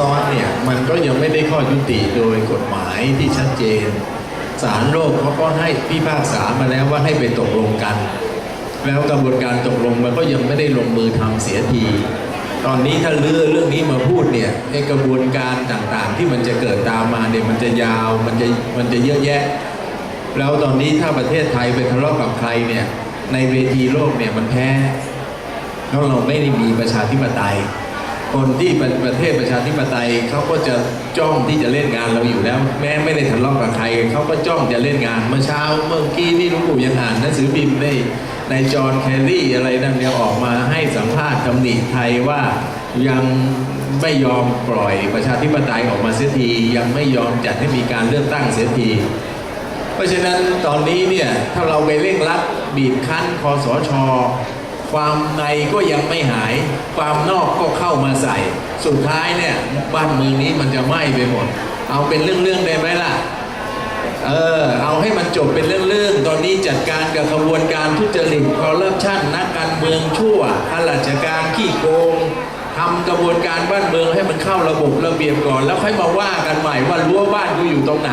ซ้อนเนี่ยมันก็ยังไม่ได้ข้อยุติโดยกฎหมายที่ชัดเจนศาลโลกเขาก็ให้พิพากษามาแล้วว่าให้ไปตกลงกัน แล้วกระบวนการตกลงมันก็ยังไม่ได้ลงมือทำเสียที ตอนนี้ถ้าเลือเรื่องนี้มาพูดเนี่ยไอ้กระบวนการต่างๆ ที่มันจะเกิดตามมาเนี่ยมันจะยาวมันจะมันจะเยอะแยะ แล้วตอนนี้ถ้าประเทศไทยไปทะเลาะกับใครเนี่ยในเวทีโลกเนี่ยมันแพ้เพราะเราไม่ได้มีประชาธิปไตย คนที่เป็นประเทศประชาธิปไตยเขาก็จะจ้องที่จะเล่นงานเราอยู่แล้ว แม้ไม่ได้ทะเลาะกับใครเขาก็จ้องจะเล่นงานเมื่อเช้าเมื่อกี้ที่ลุงปู่ยังอ่านหนังสือพิมพ์ได้ในจอห์นแคลรี่อะไรนั่นเนี่ยออกมาให้สัมภาษณ์ตำหนิไทยว่ายังไม่ยอมปล่อยประชาธิปไตยออกมาเสียทียังไม่ยอมจัดให้มีการเลือกตั้งเสียทีเพราะฉะนั้นตอนนี้เนี่ยถ้าเราไปเร่งรัดบีบคั้นคอสช ความในก็ยังไม่หาย ความนอกก็เข้ามาใส่ สุดท้ายเนี่ยบ้านเมืองนี้มันจะไหม้ไปหมด เอาเป็นเรื่องๆได้ไหมล่ะ เออ เอาให้มันจบเป็นเรื่องๆ ตอนนี้จัดการกับขบวนการทุจริตคอร์รัปชันนักการเมืองชั่วข้าราชการขี้โกงทำกระบวนการบ้านเมืองให้มันเข้าระบบระเบียบก่อน แล้วค่อยมาว่ากันใหม่ว่ารั้วบ้านกูอยู่ตรงไหน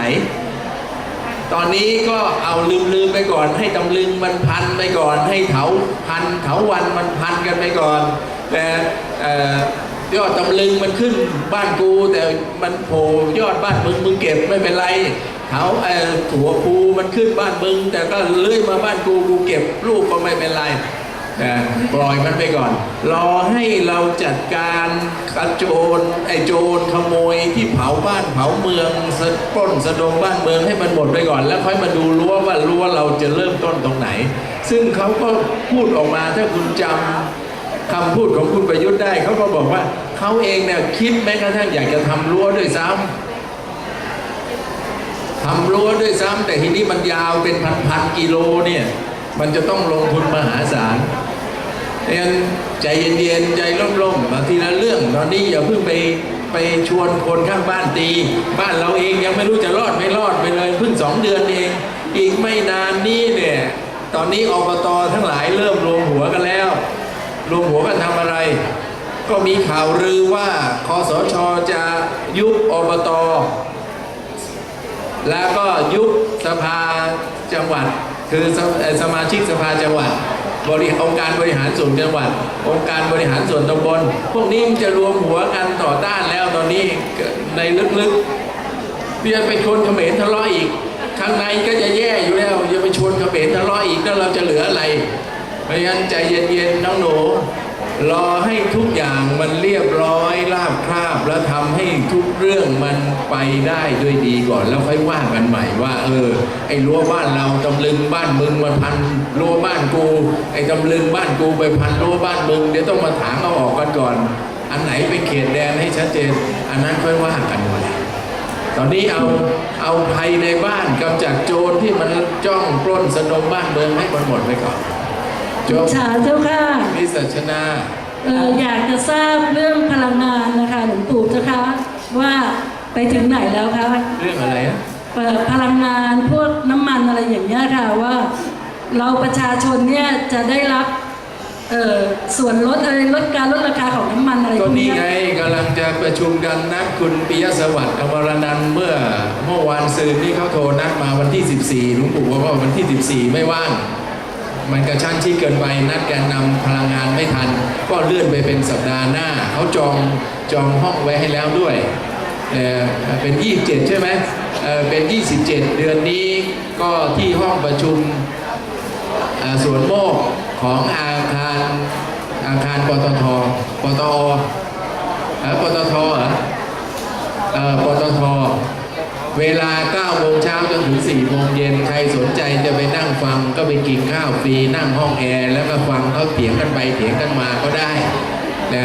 ตอนนี้ก็เอาลืมลืมๆไปก่อน ให้ตำลึงมันพันไปก่อน ให้เถาพันเถาวันมันพันกันไปก่อนแต่ยอดตำลึงมันขึ้นบ้านกู แต่มันโผล่ยอดบ้านมึงมึงเก็บไม่เป็นไรเถาเออถั่วภูมันขึ้นบ้านมึง แต่ก็เลื้อยมาบ้านกูกูเก็บลูกก็ไม่เป็นไร ปล่อยมันไปก่อน รอให้เราจัดการกระโจนไอ้โจรขโมยที่เผาบ้านเผาเมืองสะปล้นสะดมบ้านเมืองให้มันหมดไปก่อน แล้วค่อยมาดูรั้วว่ารั้วเราจะเริ่มต้นตรงไหน ซึ่งเขาก็พูดออกมาถ้าคุณจำคำพูดของคุณประยุทธ์ได้เขาก็บอกว่าเขาเองเนี่ยคิดแม้กระทั่งอยากจะทำรั้วด้วยซ้ำทำรั้วด้วยซ้ำแต่ทีนี้มันยาวเป็นพันๆกิโลเนี่ย มันจะต้องลงทุนมหาศาล ดังใจเย็นๆใจร่มๆบางทีละเรื่อง ตอนนี้อย่าเพิ่งไปไปชวนคนข้างบ้านตี บ้านเราเองยังไม่รู้จะรอดไม่รอดไปเลยเพิ่งสองเดือนเอง อีกไม่นานนี้เนี่ยตอนนี้อบตทั้งหลายเริ่มรวมหัวกันแล้ว รวมหัวกันทำอะไร ก็มีข่าวลือว่าคอสชจะยุบอบต แล้วก็ยุบสภาจังหวัด คือสเอ่อสมาชิกสภาจังหวัด บริองค์การบริหารส่วนจังหวัด องค์การบริหารส่วนตำบล พวกนี้มันจะรวมหัวกันต่อต้านแล้วตอนนี้ในลึกๆเพื่อไปชวนเขมรทะเลาะอีก ข้างในก็จะแย่อยู่แล้วจะไปชวนเขมรทะเลาะอีกแล้วเราจะเหลืออะไรเพราะฉะนั้นใจเย็นๆน้องหนู รอให้ทุกอย่างมันเรียบร้อยราบคาบ แล้วทำให้ทุกเรื่องมันไปได้ด้วยดีก่อน แล้วค่อยว่ากันใหม่ว่า เออ ไอ้รั้วบ้านเราตำลึงบ้านมึงมันพันรั้วบ้านกู ไอ้ตำลึงบ้านกูไปพันรั้วบ้านมึงเดี๋ยวต้องมาถางเอาออกกันก่อน อันไหนเป็นเขตแดนให้ชัดเจน อันนั้นค่อยว่ากันใหม่ตอนนี้เอาเอาภัยในบ้านกำจัดโจรที่มันจ้องปล้นสนมบ้านเมืองให้มันหมดไปก่อน จบฉาเจ้าค่ะนิสัชนาเอ่ออยากจะทราบเรื่องพลังงานนะคะหลวงปู่เจ้าค่ะว่าไปถึงไหนแล้วคะเรื่องอะไรอะเอ่อพลังงานพวกน้ำมันอะไรอย่างเงี้ยค่ะว่า เราประชาชนเนี่ยจะได้รับเอ่อส่วนลดอะไรลดการลดราคาของน้ำมันอะไรพก็วกนี่เนี้ยไงกำลังจะประชุมกันนัดคุณปิยสวัสดิ์อมรนันท์เมื่อเมื่อวานซืนนี่เขาโทรนัดมาวันที่ 14หลวงปู่บอกว่าวันที่ 14 ไม่ว่าง มันกระชั้นชิดเกินไปนัดแกนนำพลังงานไม่ทัน ก็เลื่อนไปเป็นสัปดาห์หน้า เขาจองจองห้องไว้ให้แล้วด้วยเอ่เป็น 27 ใช่ไหมเอ่อเป็น 27 เดือนนี้ก็ที่ห้องประชุมสวนโมกของอาคารอาคารปตทปตอปตทเหรอเออปตท เวลา9โมงเช้าจนถึง4โมงเย็นใครสนใจจะไปนั่งฟังก็ไปกินข้าวฟรีนั่งห้องแอร์แล้วก็ฟังเขาเถียงกันไปเถียงกันมาก็ได้แต่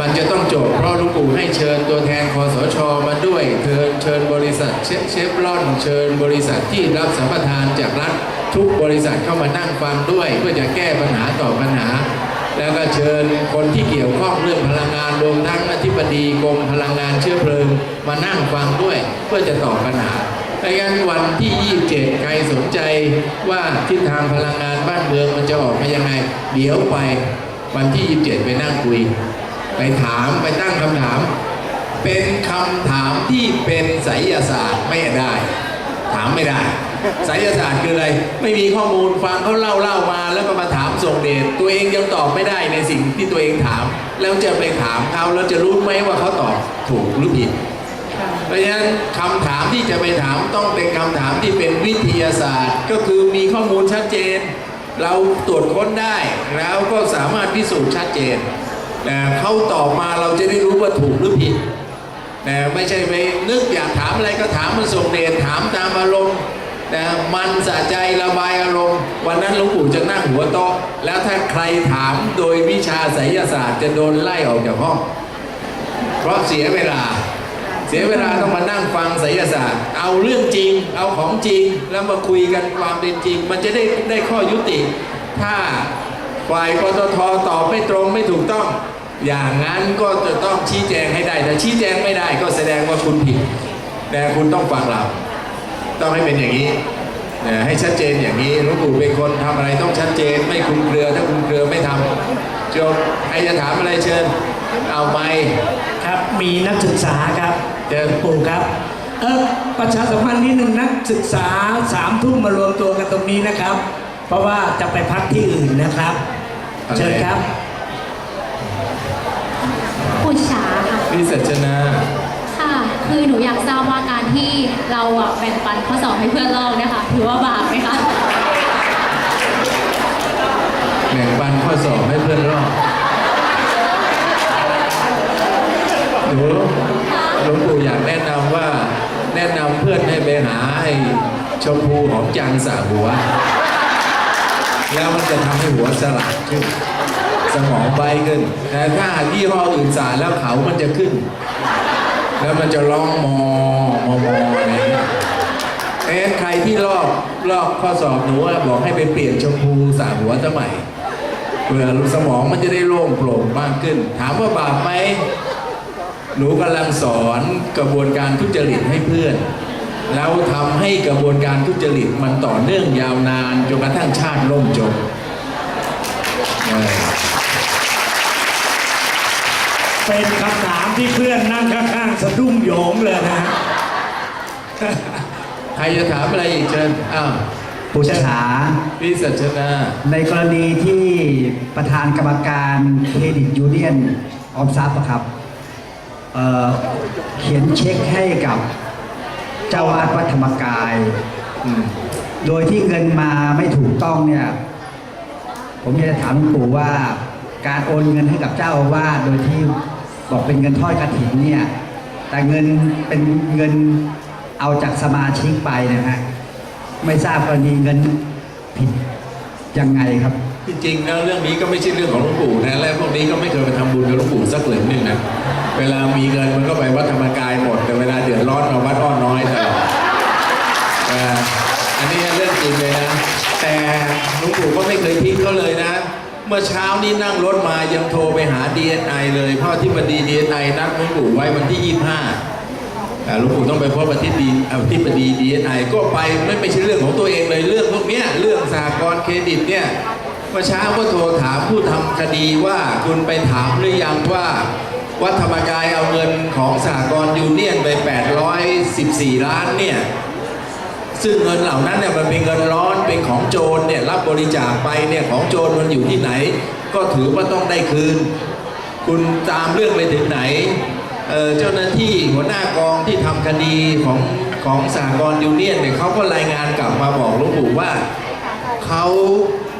มันจะต้องจบเพราะลุงปู่ให้เชิญตัวแทนคอสชมาด้วยเชิญเชิญบริษัทเชฟเชฟรอน เชิญบริษัทที่รับสัมปทานจากรัฐทุกบริษัทเข้ามานั่งฟังด้วย เพื่อจะแก้ปัญหาต่อปัญหา แล้วก็เชิญคนที่เกี่ยวข้องเรื่องพลังงานรวมทั้งอธิบดีกรมพลังงานเชื้อเพลิง มานั่งฟังด้วยเพื่อจะตอบปัญหาดังนั้นวันที่ 27 ใครสนใจว่าทิศทางพลังงานบ้านเมืองมันจะออกมายังไง เดี๋ยวไปวันที่ 27 ไปนั่งคุย ไปถามไปตั้งคำถาม เป็นคำถามที่เป็นไสยศาสตร์ไม่ได้ ถามไม่ได้ ไสยศาสตร์คืออะไร ไม่มีข้อมูลฟังเขาเล่าเล่ามาแล้วก็มาถามส่งเดชตัวเองยังตอบไม่ได้ในสิ่งที่ตัวเองถาม แล้วจะไปถามเขาแล้วจะรู้ไหมว่าเขาตอบถูกหรือผิดเพราะฉะนั้นคำถามที่จะไปถามต้องเป็นคำถามที่เป็นวิทยาศาสตร์ ก็คือมีข้อมูลชัดเจน เราตรวจค้นได้แล้วก็สามารถพิสูจน์ชัดเจนแต่เขาตอบมาเราจะได้รู้ว่าถูกหรือผิดแต่ไม่ใช่ไปนึกอยากถามอะไรก็ถามมันส่งเดชถามตามอารมณ์ แต่มันสะใจระบายอารมณ์ วันนั้นหลวงปู่จะนั่งหัวโต๊ะ แล้วถ้าใครถามโดยวิชาไสยศาสตร์จะโดนไล่ออกจากห้อง เพราะเสียเวลา เสียเวลาต้องมานั่งฟังไสยศาสตร์ เอาเรื่องจริง เอาของจริง แล้วมาคุยกันความเป็นจริง มันจะได้ได้ข้อยุติ ถ้าฝ่ายปตทตอบไม่ตรงไม่ถูกต้อง อย่างนั้นก็จะต้องชี้แจงให้ได้แต่ชี้แจงไม่ได้ก็แสดงว่าคุณผิด แต่คุณต้องฟังเรา ต้องให้เป็นอย่างนี้นะให้ชัดเจนอย่างนี้หลวงปู่เป็นคนทำอะไรต้องชัดเจน ไม่คลุมเครือถ้าคลุมเครือไม่ทำจบใครจะถามอะไรเชิญ เอาไปครับมีนักศึกษาครับเชิญปู่ครับเออประชาสัมพันธ์นิดหนึ่งนักศึกษาสามทุ่มมารวมตัวกันตรงนี้นะครับ เพราะว่าจะไปพักที่อื่นนะครับ เชิญครับปุจฉาค่ะพี่สัจนา คือหนูอยากทราบว่าการที่เราอะแบ่งปันข้อสอบให้เพื่อนลอกเนี่ยค่ะถือว่าบาปไหมคะแบ่งปันข้อสอบให้เพื่อนรอบหนูหลวงปู่อยากแนะนำว่า แนะนำเพื่อนให้ไปหาไอ้ชมพูหอมจันสระหัว แล้วมันจะทำให้หัวสลาดขึ้น สมองใบขึ้น แต่ถ้ายี่ห้ออื่นสาแล้วเขามันจะขึ้น แล้วมันจะร้องมอมอมออะไรอย่างเงี้ยเอ็นใครที่ลอกลอกข้อสอบหนูอะบอกให้ไปเปลี่ยนชมพูสาหัวสมัยเพื่อสมองมันจะได้โล่งโปร่งมากขึ้น ถามว่าบาปไหมหนูกำลังสอนกระบวนการทุจริตให้เพื่อน แล้วทำให้กระบวนการทุจริตมันต่อเนื่องยาวนานจนกระทั่งชาติล่มจม เออเป็นคำถามที่เพื่อนนั่งข้างๆสะดุ้งโหยงเลยนะฮะใครจะถามอะไรอีกเชิญอ้าวปุจฉาพี่สัชนา ในกรณีที่ประธานกรรมการเครดิตยูเนียนออมทรัพย์อะครับเอ่อเขียนเช็คให้กับเจ้าวาดวัดธรรมกายอืมโดยที่เงินมาไม่ถูกต้องเนี่ย ผมอยากจะถามหลวงปู่ว่า การโอนเงินให้กับเจ้าอาวาสโดยที่ บอกเป็นเงินทอดกระถินเนี่ย แต่เงินเป็นเงินเอาจากสมาชิกไปนะฮะไม่ทราบกรณีเงินผิดยังไงครับ จริงๆแล้วเรื่องนี้ก็ไม่ใช่เรื่องของหลวงปู่นะและพวกนี้ก็ไม่เคยไปทำบุญกับหลวงปู่สักเหรียญหนึ่งนะเวลามีเงินมันก็ไปวัดธรรมกายหมดแต่เวลาวัดอ้อน้อยตลอดเอ่ออันนี้เรื่องจริงเลยนะ แต่หลวงปู่ก็ไม่เคยทิ้งเขาเลยนะ เมื่อเช้านี้นั่งรถมายังโทรไปหา DNI เลยเพราะที่บดี DNI นัดหลวงปู่ไว้วันที่ 25อ่าหลวงปู่ต้องไปพบอธิดีอธิบดี DNI ก็ไปไม่ไม่ใช่เรื่องของตัวเองเลยเรื่องพวกเนี้ยเรื่องสหกรณ์เครดิตเนี่ยเมื่อเช้าก็โทรถามผู้ทำคดีว่าคุณไปถามหรือยังว่าวัดธรรมกายเอาเงินของสหกรณ์ยูเนียนไป 814 ล้านเนี่ย ซึ่งเงินเหล่านั้นเนี่ยมันเป็นเงินร้อนเป็นของโจรเนี่ยรับบริจาคไปเนี่ยของโจรมันอยู่ที่ไหน ก็ถือว่าต้องได้คืน คุณตามเรื่องไปถึงไหนเอ่อเจ้าหน้าที่หัวหน้ากองที่ทำคดีของของสหกรณ์ยูเนียนเนี่ยเขาก็รายงานกลับมาบอกหลวงปู่ว่าเขา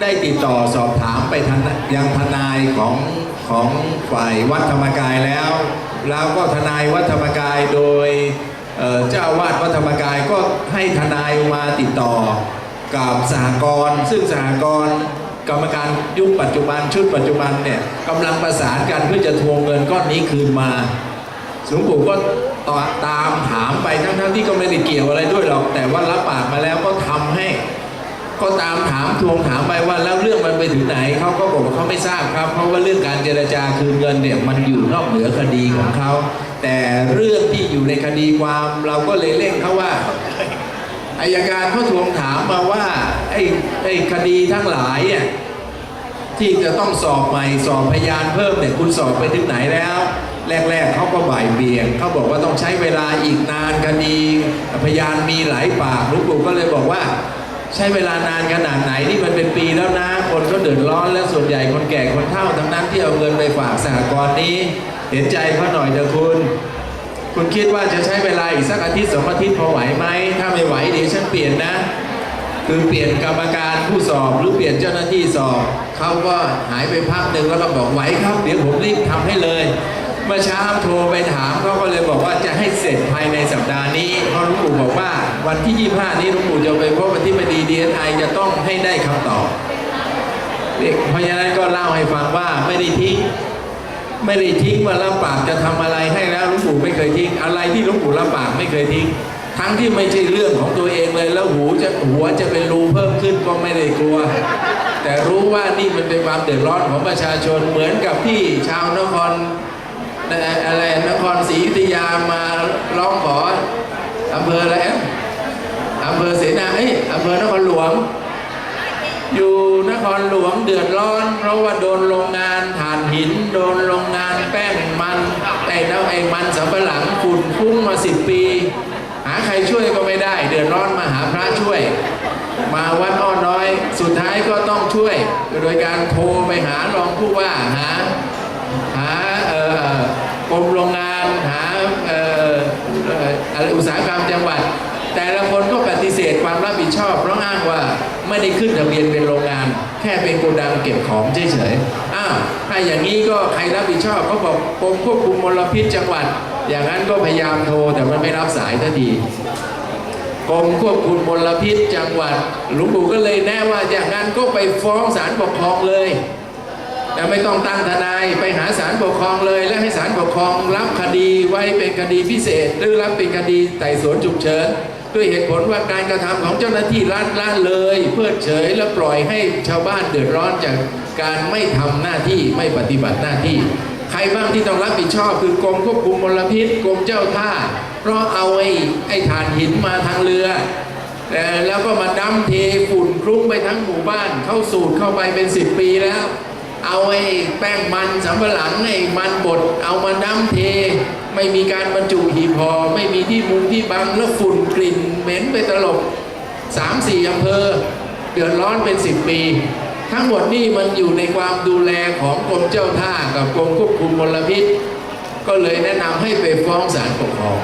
ได้ติดต่อสอบถามไปทางยังทนายของของฝ่ายวัดธรรมกายแล้ว แล้วก็ทนายวัดธรรมกายโดย เจ้าวาดวัดธรรมกายก็ให้ทนายมาติดต่อกับสหกรณ์ซึ่งสหกรณ์กรรมการยุคปัจจุบันชุดปัจจุบันเนี่ยกำลังประสานกันเพื่อจะทวงเงินก้อนนี้คืนมาหลวงปู่ก็ตอตามถามไปทั้งๆที่ก็ไม่ได้เกี่ยวอะไรด้วยหรอก แต่ว่ารับปากมาแล้วก็ทำให้ ก็ตามถามทวงถามไปว่าแล้วเรื่องมันไปถึงไหนเขาก็บอกว่าเขาไม่ทราบครับ เพราะว่าเรื่องการเจรจาคืนเงินเนี่ยมันอยู่นอกเหนือคดีของเขา แต่เรื่องที่อยู่ในคดีความเราก็เลยเร่งเขาว่าอายการเขาทวงถามมาว่าไอ้ไอ้คดีทั้งหลายอะที่จะต้องสอบใหม่สอบพยานเพิ่มเนี่ยคุณสอบไปถึงไหนแล้ว แรก ๆเขาก็บ่ายเบี่ยงเขาบอกว่าต้องใช้เวลาอีกนานคดี พยานมีหลายปากหลุงปู่ก็เลยบอกว่า ใช้เวลานานขนาดไหนนี่มันเป็นปีแล้วนะ คนก็เดือดร้อนและส่วนใหญ่คนแก่คนเฒ่าทั้งนั้นที่เอาเงินไปฝากสหกรณ์นี้ เห็นใจเขาหน่อยเถอะคุณ คุณคิดว่าจะใช้เวลาอีกสักอาทิตย์สองอาทิตย์พอไหวไหมถ้าไม่ไหวเดี๋ยวฉันเปลี่ยนนะ คือเปลี่ยนกรรมการผู้สอบหรือเปลี่ยนเจ้าหน้าที่สอบเขาก็หายไปพักหนึ่งแล้วก็บอกไหวครับ เดี๋ยวผมรีบทำให้เลย เมื่อเช้าโทรไปถามเขาก็เลยบอกว่าจะให้เสร็จภายในสัปดาห์นี้เพราะหลวงปู่บอกว่าวันที่ 25 นี้หลวงปู่จะไปพบวันที่บดีดีเอสไอจะต้องให้ได้คำตอบเพราะฉะนั้นก็เล่าให้ฟังว่าไม่ได้ทิ้งไม่ได้ทิ้งว่ารับปากจะทำอะไรให้แล้วหลวงปู่ไม่เคยทิ้งอะไรที่หลวงปู่รับปากไม่เคยทิ้ง ทั้งที่ไม่ใช่เรื่องของตัวเองเลยแล้วหูจะหัวจะเป็นรูเพิ่มขึ้นก็ไม่ได้กลัว แต่รู้ว่านี่มันเป็นความเดือดร้อนของประชาชนเหมือนกับที่ชาวนคร อะไรนครศรีอยุธยามาร้องขออำเภออะไรอำเภอเสนาเอ้ยอำเภอนครหลวง อยู่นครหลวงเดือดร้อน เพราะว่าโดนโรงงานถ่านหิน โดนโรงงานแป้งมันไอ้น้ำไอ้มันสำปะหลังฝุ่นฟุ้งมาสิบปี หาใครช่วยก็ไม่ได้ เดือดร้อนมาหาพระช่วย มาวัดอ้อน้อย สุดท้ายก็ต้องช่วย โดยการโทรไปหารองผู้ว่าหา รมโรงงานหาอะไรอุตสาหกรรมจังหวัด แต่ละคนก็ปฏิเสธความรับผิดชอบ เพราะอ้างว่าไม่ได้ขึ้นทะเบียนเป็นโรงงาน แค่เป็นโกดังเก็บของเฉยๆอ้าวถ้าอย่างนี้ก็ใครรับผิดชอบเขาบอกกรมควบคุมมลพิษจังหวัด อย่างนั้นก็พยายามโทรแต่มันไม่รับสายทันทีกรมควบคุมมลพิษจังหวัดหลวงปู่ก็เลยแนะว่าอย่างนั้นก็ไปฟ้องศาลปกครองเลย แต่ไม่ต้องตั้งทนายไปหาศาลปกครองเลย และให้ศาลปกครองรับคดีไว้เป็นคดีพิเศษ หรือรับเป็นคดีไต่สวนฉุกเฉินด้วยเหตุผลว่าการกระทำของเจ้าหน้าที่รัฐละเลย เพิกเฉยและปล่อยให้ชาวบ้านเดือดร้อนจากการไม่ทำหน้าที่ไม่ปฏิบัติหน้าที่ ใครบ้างที่ต้องรับผิดชอบคือกรมควบคุมมลพิษกรมเจ้าท่า เพราะเอาไอ้ไอ้ถ่านหินมาทางเรือแล้วก็มาดั้มเทฝุ่นคลุ้งไปทั้งหมู่บ้านเข้าสูดเข้าไปเป็นสิบปีแล้ว เอาไอ้แป้งมันสำปะหลังไอ้มันบดเอามาดั้มเท ไม่มีการบรรจุหีบห่อไม่มีที่มุงที่บังแล้วฝุ่นกลิ่นเหม็นไปตลบสามสี่อำเภอ เดือดร้อนเป็นสิบปี ทั้งหมดนี่มันอยู่ในความดูแลของกรมเจ้าท่ากับกรมควบคุมมลพิษ ก็เลยแนะนำให้ไปฟ้องศาลปกครอง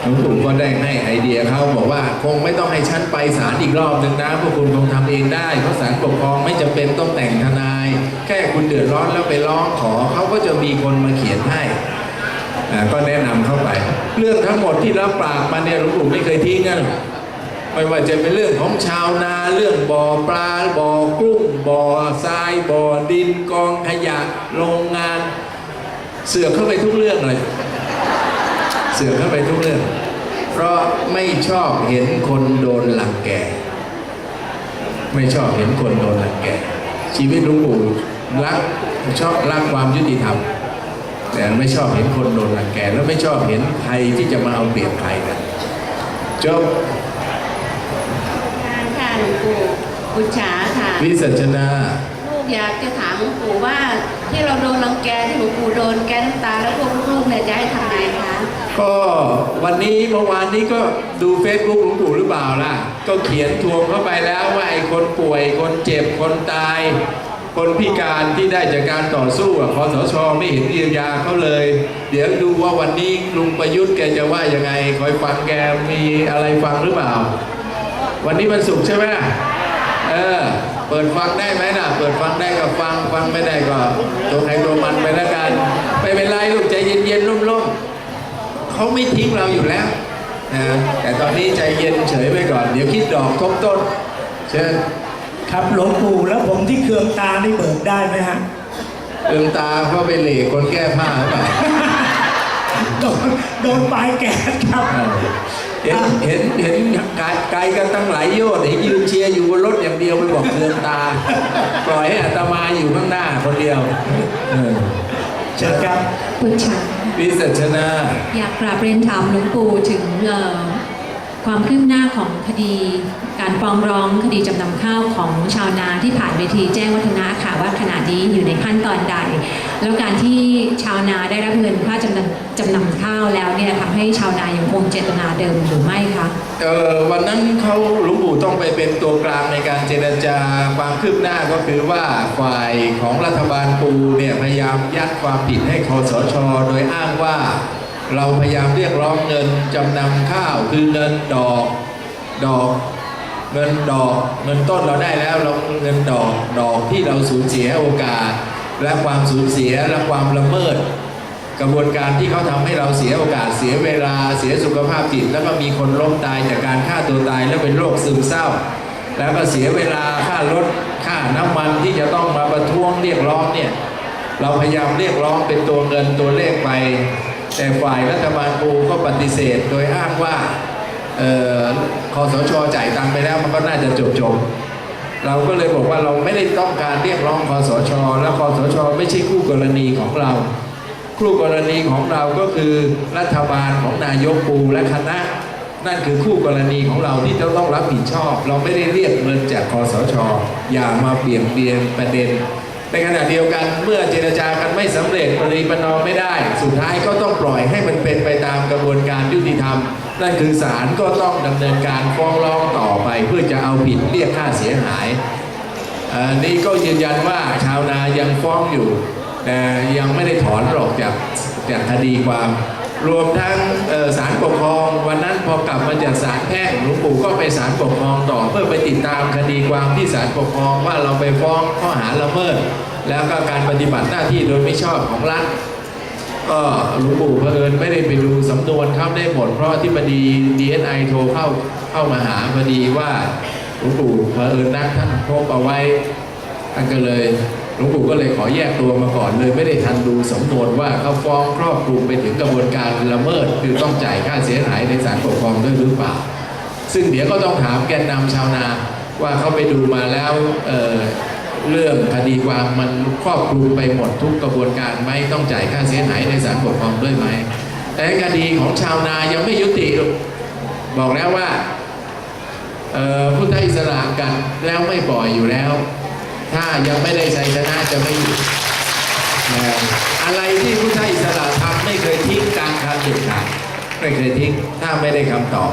หลวงปู่ก็ได้ให้ไอเดียเขาบอกว่าคงไม่ต้องให้ชั้นไปศาลอีกรอบหนึ่งนะพวกคุณคงทำเองได้ เดือดร้อนแล้วไปร้องขอเขาก็จะมีคนมาเขียนให้ก็แนะนำเข้าไป เรื่องทั้งหมดที่รับปากมาเนี่ยหลวงปู่ไม่เคยทิ้งกันไม่ว่าจะเป็นเรื่องของชาวนาเรื่องบ่อปลาบ่อกุ้งบ่อทรายบ่อดินกองขยะโรงงาน เสือกเข้าไปทุกเรื่องเลย เสือกเข้าไปทุกเรื่อง เพราะไม่ชอบเห็นคนโดนหลังแก่ ไม่ชอบเห็นคนโดนหลังแก่ ชีวิตหลุงปู่ รักชอบรักความยุติธรรม แต่ไม่ชอบเห็นคนโดนหลังแกแล้วไม่ชอบเห็นใครที่จะมาเอาเปรียบใครกันจบค่ะหลวงปู่บุญฉาค่ะวิสัชนาลูกอยากจะถามหลวงปู่ว่าที่เราโดนรังแกที่หลวงปู่โดนแกน้ำตาแล้วพวกลูกๆเนี่ยจะให้ทำไงคะก็วันนี้เมื่อวานนี้ก็ดูเฟซบุ๊กหลวงปู่หรือเปล่าล่ะ ก็เขียนทวงเข้าไปแล้วว่าไอ้คนป่วยคนเจ็บคนตาย คนพิการที่ได้จากการต่อสู้กับคอสชไม่เห็นเยียวยาเขาเลย เดี๋ยวดูว่าวันนี้ลุงประยุทธ์แกจะว่ายังไง คอยฟังแกมีอะไรฟังหรือเปล่า วันนี้มันสุกร์ใช่ไหมเออเปิดฟังได้ไหมน่ะ เปิดฟังได้ก็ฟังฟังไม่ได้ก็ตัวใครตัวมันไปแล้วกันไม่เป็นไรลูกใจเย็นๆร่มๆเขาไม่ทิ้งเราอยู่แล้วนะแต่ตอนนี้ใจเย็นเฉยไว้ก่อน เดี๋ยวคิดดอกทบต้นเชิญ ครับหลวงปู่แล้วผมที่เคืองตานี่เบิกได้ไหมฮะเอืองตาเขาไปเหล่คนแก้ผ้าหรือเปล่าโดนโดนปลายแก๊สครับ เห็นเห็นเห็นไกลไกลกันตั้งหลายโยชน์เห็นยืนเชียร์อยู่บนรถอย่างเดียวไปบอกเคืองตา ปล่อยให้อาตมาอยู่ข้างหน้าคนเดียวเออเชิญครับคุณชาวิสัชนา อยากกราบเรียนถามหลวงปู่ถึงเอ่อ ความคืบหน้าของคดีการฟ้องร้องคดีจำนำข้าวของชาวนาที่ผ่านเวทีแจ้งวัฒนะค่ะว่าขณะนี้อยู่ในขั้นตอนใด แล้วการที่ชาวนาได้รับเงินค่าจำนำจำนำข้าวแล้วเนี่ยทำให้ชาวนายังคงเจตนาเดิมหรือไม่คะเอ่อวันนั้นเขาหลวงปู่ต้องไปเป็นตัวกลางในการเจรจาความคืบหน้าก็คือว่าฝ่ายของรัฐบาลปูเนี่ยพยายามยัดความผิดให้คอสช โดยอ้างว่า เราพยายามเรียกร้องเงินจำนำข้าวคือเงินดอกดอก เงินดอก เงินต้นเราได้แล้วเราเงินดอกดอกที่เราสูญเสียโอกาส และความสูญเสียและความละเมิด กระบวนการที่เขาทำให้เราเสียโอกาสเสียเวลาเสียสุขภาพจิต แล้วก็มีคนล้มตายจากการฆ่าตัวตายแล้วเป็นโรคซึมเศร้า แล้วก็เสียเวลาค่ารถค่าน้ำมันที่จะต้องมาประท้วงเรียกร้องเนี่ยเราพยายามเรียกร้องเป็นตัวเงินตัวเลขไป แต่ฝ่ายรัฐบาลปูก็ปฏิเสธโดยอ้างว่าออคอสชจ่ายตังไปแล้วมันก็น่าจะจบจบเราก็เลยบอกว่าเราไม่ได้ต้องการเรียกร้องคอสช และคอสช ไม่ใช่คู่กรณีของเรา คู่กรณีของเราก็คือรัฐบาลของนายกปูและคณะ นั่นคือคู่กรณีของเราที่จะต้องรับผิดชอบ เราไม่ได้เรียกเงินจากคอสช อย่ามาเปลี่ยนเบียนประเด็น ในขณะเดียวกันเมื่อเจรจากันไม่สำเร็จปรีประนอมไม่ได้ สุดท้ายก็ต้องปล่อยให้มันเป็นไปตามกระบวนการยุติธรรม นั่นคือศาลก็ต้องดำเนินการฟ้องร้องต่อไป เพื่อจะเอาผิดเรียกค่าเสียหายอันนี้ก็ยืนยันว่าชาวนายังฟ้องอยู่ แต่ยังไม่ได้ถอนออกจากจากคดีความ รวมทั้งศาลปกครองวันนั้นพอกลับมาจากศาลแพ่งหลวงปู่ก็ไปศาลปกครองต่อเพื่อไปติดตามคดีความที่ศาลปกครองว่าเราไปฟ้องข้อหาละเมิด แล้วก็การปฏิบัติหน้าที่โดยไม่ชอบของรัฐก็หลวงปู่เผอิญไม่ได้ไปดูสำนวนเข้าได้หมดเพราะที่บดี DNI โทรเข้าเข้ามาหาพอดีว่าหลวงปู่เผอิญนักท่านพบเอาไว้ท่านก็เลย หลวงปู่ก็เลยขอแยกตัวมาก่อนเลยไม่ได้ทันดูสำนวนว่าเขาฟ้องครอบคลุมไปถึงกระบวนการละเมิด คือต้องจ่ายค่าเสียหายในศาลปกครองด้วยหรือเปล่า ซึ่งเดี๋ยวก็ต้องถามแกนนำชาวนาว่าเขาไปดูมาแล้วเเรื่องคดีความมันครอบคลุมไปหมดทุกกระบวนการไหมต้องจ่ายค่าเสียหายในศาลปกครองด้วยไหมแต่คดีของชาวนายังไม่ยุติบอกแล้วว่าเอ่อพุทธอิสระกันแล้วไม่ปล่อยอยู่แล้ว ถ้ายังไม่ได้ชัยชนะจะไม่หยุดนะอะไรที่พุทธอิสระทำไม่เคยทิ้งกลางคันเด็ดขาดไม่เคยทิ้งถ้าไม่ได้คำตอบ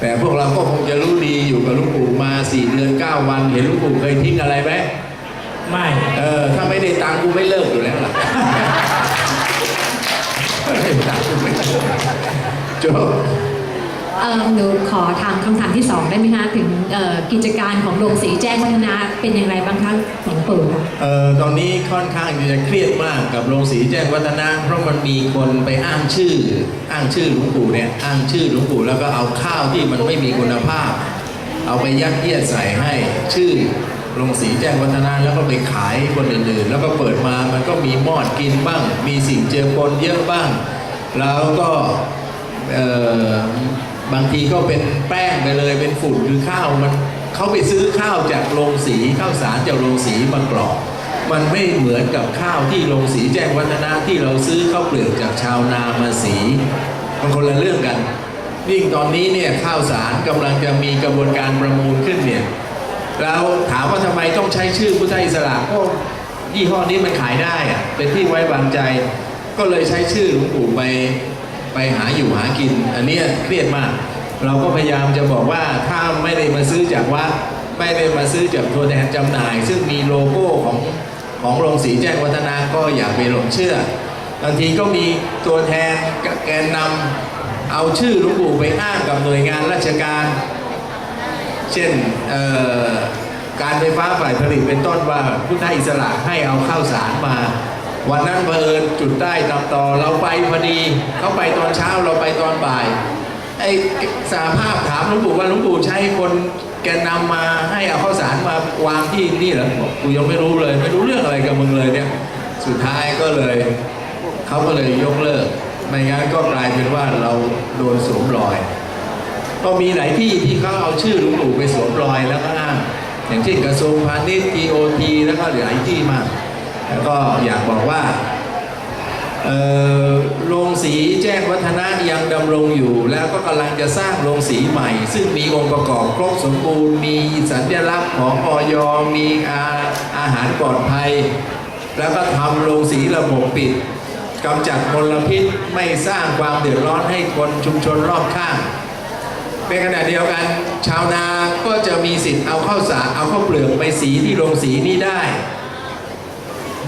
แต่พวกเราก็คงจะรู้ดีอยู่กับหลุงปู่มาสี่เดือนเก้าวัน เห็นหลุงปู่เคยทิ้งอะไรไหมไม่เออถ้าไม่ได้ตังค์กูไม่เลิกอยู่แล้วล่ะไม่ได้ตังค์กูไม่เลิกจบเอ่อ หนูขอถามคำถามที่สองได้ไหมคะถึงกิจการของโรงสีแจ้งวัฒนะเป็นอย่างไรบ้างคะหลวงปู่คะเอ่อตอนนี้ค่อนข้างจะเครียดมากกับโรงสีแจ้งวัฒนะเพราะมันมีคนไปอ้างชื่อ อ้างชื่อหลวงปู่เนี่ยอ้างชื่อหลวงปู่แล้วก็เอาข้าวที่มันไม่มีคุณภาพ เอาไปยัดเยียดใส่ให้ชื่อโรงสีแจ้งวัฒนะแล้วก็ไปขายคนอื่นๆ แล้วก็เปิดมามันก็มีมอดกินบ้าง มีสิ่งเจือปนเยอะบ้าง แล้วก็เอ่อ บางทีก็เป็นแป้งไปเลยเป็นฝุ่นคือข้าวมันเขาไปซื้อข้าวจากโรงสีข้าวสารจากโรงสีมากรอกมันไม่เหมือนกับข้าวที่โรงสีแจ้งวัฒนะที่เราซื้อข้าวเปลือกจากชาวนามาสีมันคนละเรื่องกันยิ่งตอนนี้เนี่ยข้าวสารกำลังจะมีกระบวนการประมูลขึ้นเนี่ยแล้วถามว่าทำไมต้องใช้ชื่อพุทธอิสระก็ยี่ห้อนี้มันขายได้อะเป็นที่ไว้วางใจ ก็เลยใช้ชื่อหลวงปู่ไป ไปหาอยู่หากิน อันเนี้ยเครียดมาก เราก็พยายามจะบอกว่าถ้าไม่ได้มาซื้อจากวัดไม่ได้มาซื้อจากตัวแทนจำหน่าย ซึ่งมีโลโก้ของของโรงสีแจ้งวัฒนาก็อย่าไปหลงเชื่อบางทีก็มีตัวแทนกแกนนำเอาชื่อหลวงปู่ไปอ้างกับหน่วยงานราชการ เช่นการไฟฟ้าฝ่ายผลิตเป็นต้นว่าพุทธอิสระให้เอาข้าวสารมา วันนั้นเอิญจุดได้ตามต่อเราไปพอดีเขาไปตอนเช้าเราไปตอนบ่ายไอ้สาภาพถามหลวงปู่ว่าหลวงปู่ใช้คนแกนนำมาให้เอาข้าวสารมาวางที่นี่เหรอบอกกูยังไม่รู้เลย ไม่รู้เรื่องอะไรกับมึงเลยเนี่ย สุดท้ายก็เลยเขาก็เลยยกเลิกไม่งั้นก็กลายเป็นว่าเราโดนสวมรอย ก็มีหลายที่ที่เขาเอาชื่อหลวงปู่ไปสวมรอยแล้วก็อ้างอย่างเช่นกระทรวงพาณิชย์ TOT แล้วก็หลายที่มาก แล้วก็อยากบอกว่าโรงสีแจ้งวัฒนะยังดำรงอยู่ แล้วก็กำลังจะสร้างโรงสีใหม่ ซึ่งมีองค์ประกอบครบสมบูรณ์ มีสัญลักษณ์ของออยมีอาอาหารปลอดภัย แล้วก็ทำโรงสีระบบปิดกำจัดมลพิษไม่สร้างความเดือดร้อนให้คนชุมชนรอบข้างในขณะเดียวกัน ชาวนาก็จะมีสิทธิ์เอาข้าวสารเอาข้าวเปลือกไปสีที่โรงสีนี้ได้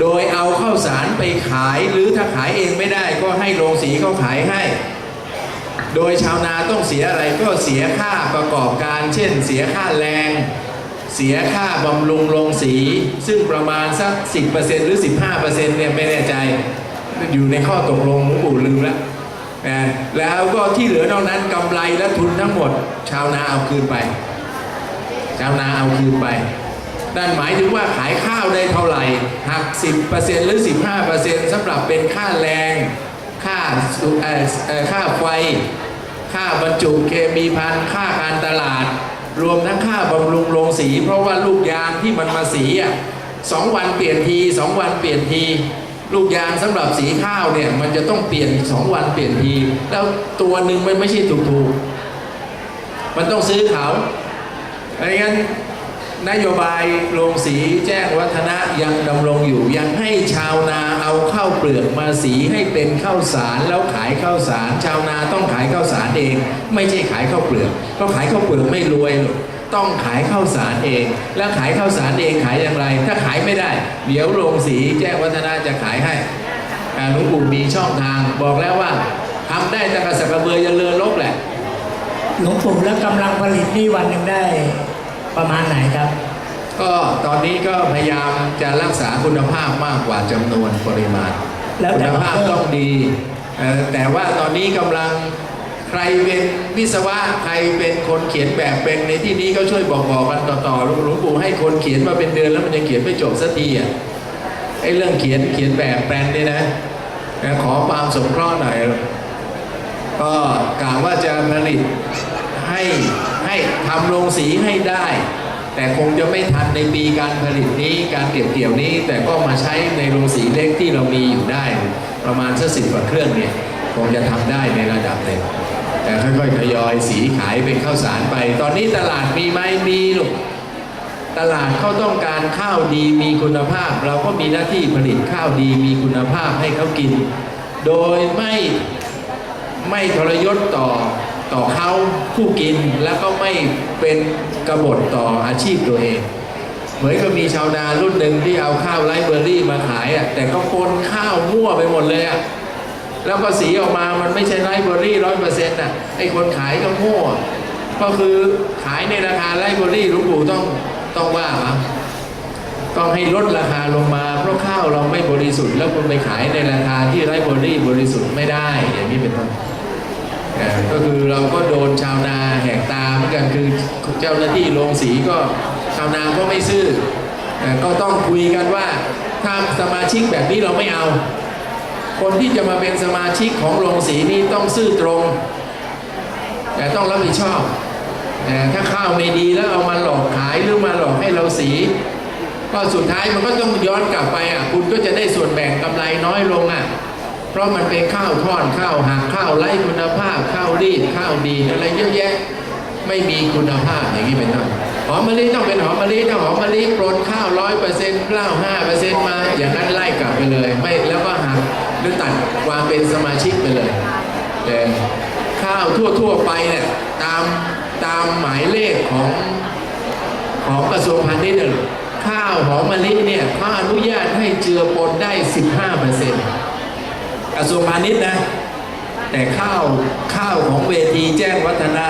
โดยเอาข้าวสารไปขายหรือถ้าขายเองไม่ได้ก็ให้โรงสีเขาขายให้ โดยชาวนาต้องเสียอะไรก็เสียค่าประกอบการ เช่น เสียค่าแรง เสียค่าบำรุงโรงสี ซึ่งประมาณสัก 10%หรือ 15%เนี่ยไม่แน่ใจ อยู่ในข้อตกลงปู่ลืมแล้วนะแล้วก็ที่เหลือนอกนั้นกำไรและทุนทั้งหมด ชาวนาเอาคืนไป ชาวนาเอาคืนไป นั่นหมายถึงว่าขายข้าวได้เท่าไหร่หัก 10%หรือ 15%สำหรับเป็นค่าแรง ค่าสุค่าไฟ ค่าบรรจุเคมีพันค่าการตลาด รวมทั้งค่าบำรุงโรงสี เพราะว่าลูกยางที่มันมาสีอะสองวันเปลี่ยนทีสองวันเปลี่ยนที ลูกยางสำหรับสีข้าวเนี่ยมันจะต้องเปลี่ยนสองวันเปลี่ยนที แล้วตัวหนึ่งมันไม่ใช่ถูกๆมันต้องซื้อเขาดังนั้น นโยบายโรงสีแจ้งวัฒนะยังดำรงอยู่ยังให้ชาวนาเอาข้าวเปลือกมาสีให้เป็นข้าวสารแล้วขายข้าวสาร ชาวนาต้องขายข้าวสารเอง ไม่ใช่ขายข้าวเปลือกเพราะขายข้าวเปลือกไม่รวยต้องขายข้าวสารเอง แล้วขายข้าวสารเองขายอย่างไร ถ้าขายไม่ได้ เดี๋ยวโรงสีแจ้งวัฒนะจะขายให้หลวงปู่มีช่องทางบอกแล้วว่าทำได้แต่กระสับกระเบือยันเรือลบแหละหลวงปู่แล้วกำลังผลิตนี่วันหนึ่งได้ ประมาณไหนครับ ก็ตอนนี้ก็พยายามจะรักษาคุณภาพมากกว่าจำนวนปริมาณ แล้วแต่คุณภาพต้องดีเอ่อแต่ว่าตอนนี้กำลังใครเป็นวิศวะใครเป็นคนเขียนแบบเป็นในที่นี้ก็ช่วยบอกบอกกันต่อๆหลวงหลวงปู่ให้คนเขียนมาเป็นเดือนแล้วมันยังเขียนไม่จบสักทีอะไอ้เรื่องเขียนเขียนแบบแปลนเนี่ยนะนะขอความสงเคราะห์หน่อย ก็กล่าวว่าจะผลิตให้ให้ ทำโรงสีให้ได้ แต่คงจะไม่ทันในปีการผลิตนี้การเก็บเกี่ยวนี้ แต่ก็มาใช้ในโรงสีเล็กที่เรามีอยู่ได้ ประมาณสักสิบกว่าเครื่องเนี่ยคงจะทำได้ในระดับหนึ่งแต่ค่อยๆทยอยสีขายเป็นข้าวสารไป ตอนนี้ตลาดมีไหมมีลูกตลาดเขาต้องการข้าวดีมีคุณภาพ เราก็มีหน้าที่ผลิตข้าวดีมีคุณภาพให้เขากิน โดยไม่ไม่ทรยศต่อ ต่อเขาผู้กินแล้วก็ไม่เป็นกบฏต่ออาชีพตัวเอง เหมือนกับมีชาวนารุ่นหนึ่งที่เอาข้าวไรเบอร์รี่มาขายอะแต่ก็ปนข้าวมั่วไปหมดเลยอะแล้วก็สีออกมามันไม่ใช่ไรเบอร์รี่ร้อยเปอร์เซ็นต์อะไอ้คนขายก็มั่วก็คือขายในราคาไรเบอร์รี่ลุงปู่ต้องต้องว่าครับต้องให้ลดราคาลงมา เพราะข้าวเราไม่บริสุทธิ์แล้วคุณไปขายในราคาที่ไรเบอร์รี่บริสุทธิ์ไม่ได้อย่างนี้เป็นต้น ก็คือเราก็โดนชาวนาแหกตาเหมือนกันคือเจ้าหน้าที่โรงสีก็ชาวนาก็ไม่ซื่อก็ต้องคุยกันว่าถ้าสมาชิกแบบนี้เราไม่เอา คนที่จะมาเป็นสมาชิกของโรงสีนี้ต้องซื่อตรง แต่ต้องรับผิดชอบถ้าข้าวไม่ดีแล้วเอามาหลอกขายหรือมาหลอกให้เราสี ก็สุดท้ายมันก็ต้องย้อนกลับไปอะคุณก็จะได้ส่วนแบ่งกำไรน้อยลงอะ เพราะมันเป็นข้าวทอดข้าวหักข้าวไร้คุณภาพข้าวรีดข้าวดีอะไรเยอะแยะ ไม่มีคุณภาพอย่างนี้เป็นต้นหอมมะลิต้องเป็นหอมมะลิถ้าหอมมะลิปรนข้าวร้อยเปอร์เซ็นต์ข้าวห้าเปอร์เซ็นต์มา อย่างนั้นไล่กลับไปเลย ไม่แล้วก็หักหรือตัดความเป็นสมาชิกไปเลยแต่ข้าวทั่วๆไปเนี่ยตามตามหมายเลขของของกระทรวงพาณิชย์ข้าวหอมมะลิเนี่ยเขาอนุญาตให้เจือปนได้ 15เปอร์เซ็นต์ ระทรวงพาณิชย์นะ แต่ข้าวข้าวของเวทีแจ้งวัฒนะ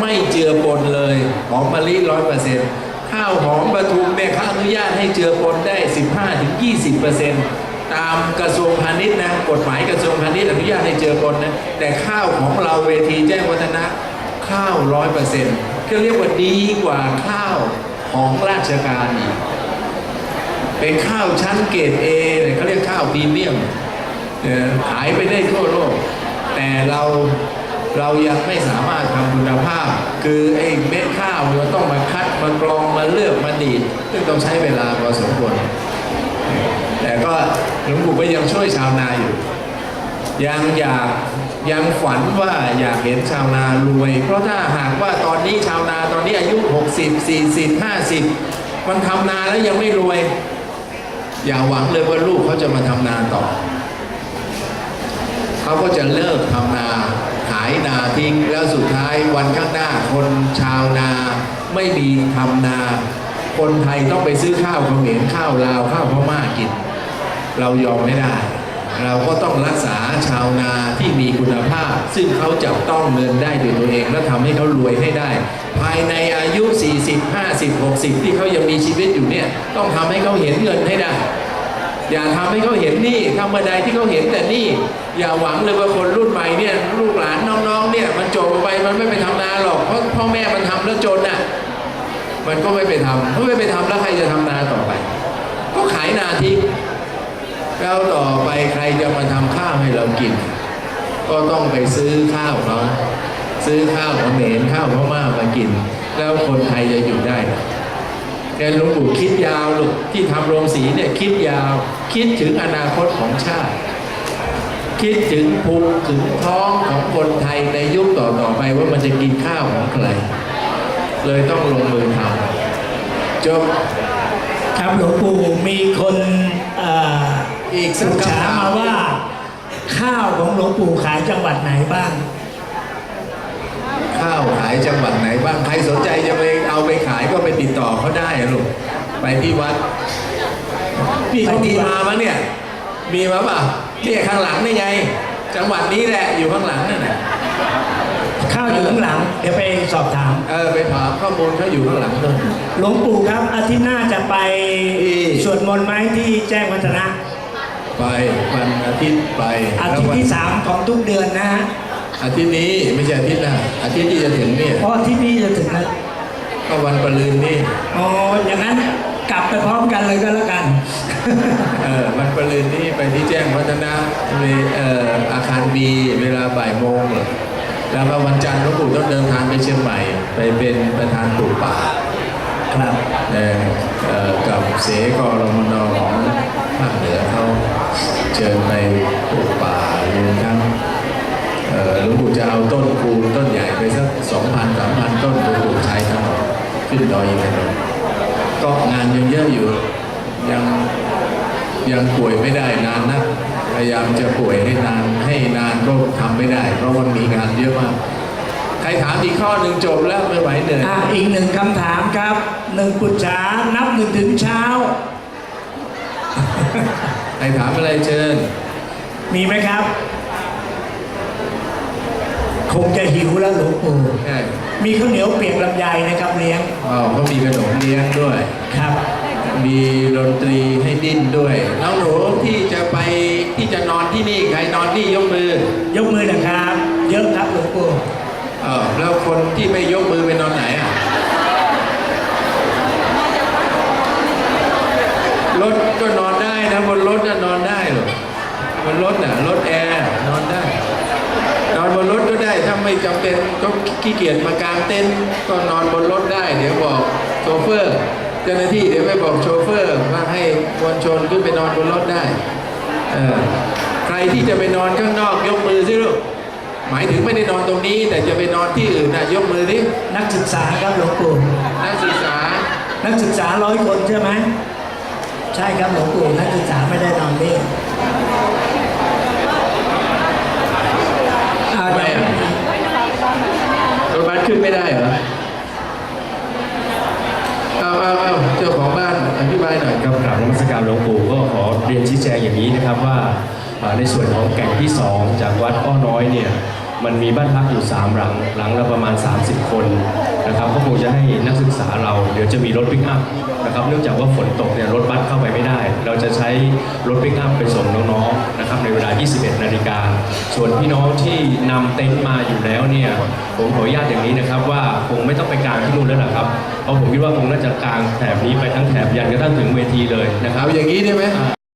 ไม่เจือปนเลยหอมมะลิร้อยเปอร์เซ็นต์ข้าวหอมปทุมเนี่ยเขาอนุญาตให้เจือปนได้ 15ถึง20เปอร์เซ็นต์ตามกระทรวงพาณิชย์นะกฎหมายกระทรวงพาณิชย์อนุญาตให้เจือปนนะแต่ข้าวของเราเวทีแจ้งวัฒนะข้าวร้อยเปอร์เซ็นต์ก็เรียกว่าดีกว่าข้าวของราชการอีกเป็นข้าวชั้นเกรดเอเขาเรียกข้าวพรีเมียม ขายไปได้ทั่วโลก แต่เราเรายังไม่สามารถทำคุณภาพ คือไอ้เม็ดข้าวเราต้องมาคัดมากรองมาเลือกมาดีดซึ่งต้องใช้เวลาพอสมควรแต่ก็หลวงปู่ก็ยังช่วยชาวนาอยู่ยังอยากยังฝันว่าอยากเห็นชาวนารวย เพราะถ้าหากว่าตอนนี้ชาวนาตอนนี้อายุ 60 40 50 มันทำนาแล้วยังไม่รวย อย่าหวังเลยว่าลูกเขาจะมาทำนาต่อ เขาก็จะเลิกทำนาขายนาทิ้งแล้วสุดท้ายวันข้างหน้าคนชาวนาไม่มีทำนา คนไทยต้องไปซื้อข้าวเขมรข้าวลาวข้าวพม่ากิน เรายอมไม่ได้ เราก็ต้องรักษาชาวนาที่มีคุณภาพ ซึ่งเขาจับต้องเงินได้ด้วยตัวเอง และทำให้เขารวยให้ได้ ภายในอายุ 40 50 60 ที่เขายังมีชีวิตอยู่เนี่ยต้องทำให้เขาเห็นเงินให้ได้ อย่าทำให้เขาเห็นนี่ทำเมื่อใดที่เขาเห็นแต่นี่ อย่าหวังเลยว่าคนรุ่นใหม่เนี่ยลูกหลานน้องๆเนี่ยมันจบไปมันไม่ไปทำนาหรอกเพราะพ่อแม่มันทำแล้วจนน่ะมันก็ไม่ไปทำเพราะไม่ไปทำแล้วใครจะทำนาต่อไป ก็ขายนาทิ้งแล้วต่อไปใครจะมาทำข้าวให้เรากิน ก็ต้องไปซื้อข้าวเขาซื้อข้าวของเขมรข้าวพม่ามากิน แล้วคนไทยจะอยู่ได้ แกหลวงปู่คิดยาวลูกที่ทำโรงสีเนี่ยคิดยาว คิดถึงอนาคตของชาติ คิดถึงภูมิถึงท้องของคนไทยในยุคต่อๆไปว่ามันจะกินข้าวของใครเลยต้องลงมือทำจบครับหลวงปู่มีคนเอ่ออีกสัศึกกษาคำถามมาว่า ข้าวของหลวงปู่ขายจังหวัดไหนบ้าง ข้าวขายจังหวัดไหนบ้างใครสนใจจะไปเอาไปขายก็ไปติดต่อเขาได้อะลูกไปที่วัดพี่เขามีมามั้ยเนี่ย มีมาป่ะเนี่ยข้างหลังนี่ไง จังหวัดนี้แหละอยู่ข้างหลังนั่นแหละข้าวอยู่ข้างหลัง เดี๋ยวไปสอบถาม เออไปถามข้อมูลเขาอยู่ข้างหลังนู่นหลวงปู่ครับอาทิตย์หน้าจะไปที่สวดมนต์ไหมที่แจ้งวัฒนะ ไปวันอาทิตย์ไปอาแล้วทิตวัย์ที่สามของทุกเดือนนะฮะ อาทิตย์นี้ไม่ใช่อาทิตย์หน้าอาทิตย์ที่จะถึงเนี่ยเพราะอาทิตย์นี้จะถึงแล้วก็วันประลืนนี่อ๋ออย่างนั้นกลับไปพร้อมกันเลยก็แล้วกัน เออวันประลืนนี่ไปที่แจ้งวัฒนะในเอ่ออาคารบีเวลาบ่ายโมงเหรอแล้วก็วันจันทร์หลวงปู่ต้องเดินทางไปเชียงใหม่ ไปเป็นประธานปลูกป่าครับเอ่อเอ่อกับเสกอรมนของภาคเหนือเขาเชิญไปปลูกป่ารวมทั้งเอ่อ หลวงปู่จะเอาต้นคูณต้นใหญ่ไปสักสองพันสามพันต้นหลวงปู่ใช้ทั้งหมดขึ้นดอยอินทนนท์ก็งานยังเยอะอยู่ยังยังป่วยไม่ได้นานนะพยายามจะป่วยให้นานให้นานก็ทำไม่ได้ เพราะมันมีงานเยอะมากใครถามอีกข้อหนึ่งจบแล้วไม่ไหวเหนื่อยอะอีกหนึ่งคำถามครับหนึ่งปุจฉานับหนึ่งถึงเช้าใครถามอะไรเชิญ มีไหมครับ คงจะหิวแล้วหลวงปู่ใช่มีข้าวเหนียวเปียกลำไยนะครับเลี้ยงอ๋อเขามีขนมเลี้ยงด้วยครับ มีดนตรีให้ดิ้นด้วยน้องหนูที่จะไปที่จะนอนที่นี่ใครนอนนี่ยกมือ ยกมือนะครับ เยอะครับหลวงปู่เออแล้วคนที่ไม่ยกมือไปนอนไหนอะรถก็นอนได้นะบนรถน่ะนอนได้หรอบนรถน่ะรถแอร์นอนได้ นอนบนรถก็ได้ถ้าไม่จำเป็นก็ขี้เกียจมากางเต็นท์ก็นอนบนรถได้ เดี๋ยวบอกโชเฟอร์เจ้าหน้าที่เดี๋ยวไปบอกโชเฟอร์ว่าให้มวลชนขึ้นไปนอนบนรถได้เออใครที่จะไปนอนข้างนอกยกมือสิลูกหมายถึงไม่ได้นอนตรงนี้ แต่จะไปนอนที่อื่นนะยกมือดินักศึกษาครับหลวงปู่นักศึกษา นักศึกษาร้อยคนใช่ไหมใช่ครับหลวงปู่นักศึกษาไม่ได้นอนนี่อ่า ทำไม เดี๋ยว อะ รถบัส ขึ้นไม่ได้เหรอเอาเอาเอาเจ้าของบ้านอธิบายหน่อยครับกราบนมัสการหลวงปู่ก็ขอเรียนชี้แจงอย่างนี้นะครับว่าอ่าในส่วนของแก่งที่ 2 จากวัดอ้อน้อยเนี่ยมันมีบ้านพักอยู่ 3 หลังหลังละประมาณ 30 คนนะครับก็คงจะให้นักศึกษาเราเดี๋ยวจะมีรถปิกอัพนะครับเนื่องจากว่าฝนตกเนี่ยรถบัสเข้าไปไม่ได้ เราจะใช้รถปิกอัพไปส่งน้องๆ นะครับในเวลา 21 นาฬิกา ส่วนพี่น้องที่นำเต็นท์มาอยู่แล้วเนี่ย ผมขออนุญาตอย่างนี้นะครับ ว่าคงไม่ต้องไปกลางที่นู่นแล้วล่ะครับ เพราะผมคิดว่าคงน่าจะกลางแถบนี้ไปทั้งแถบยันกระทั่งถึงเวทีเลยนะครับ เอาอย่างนี้ได้ไหม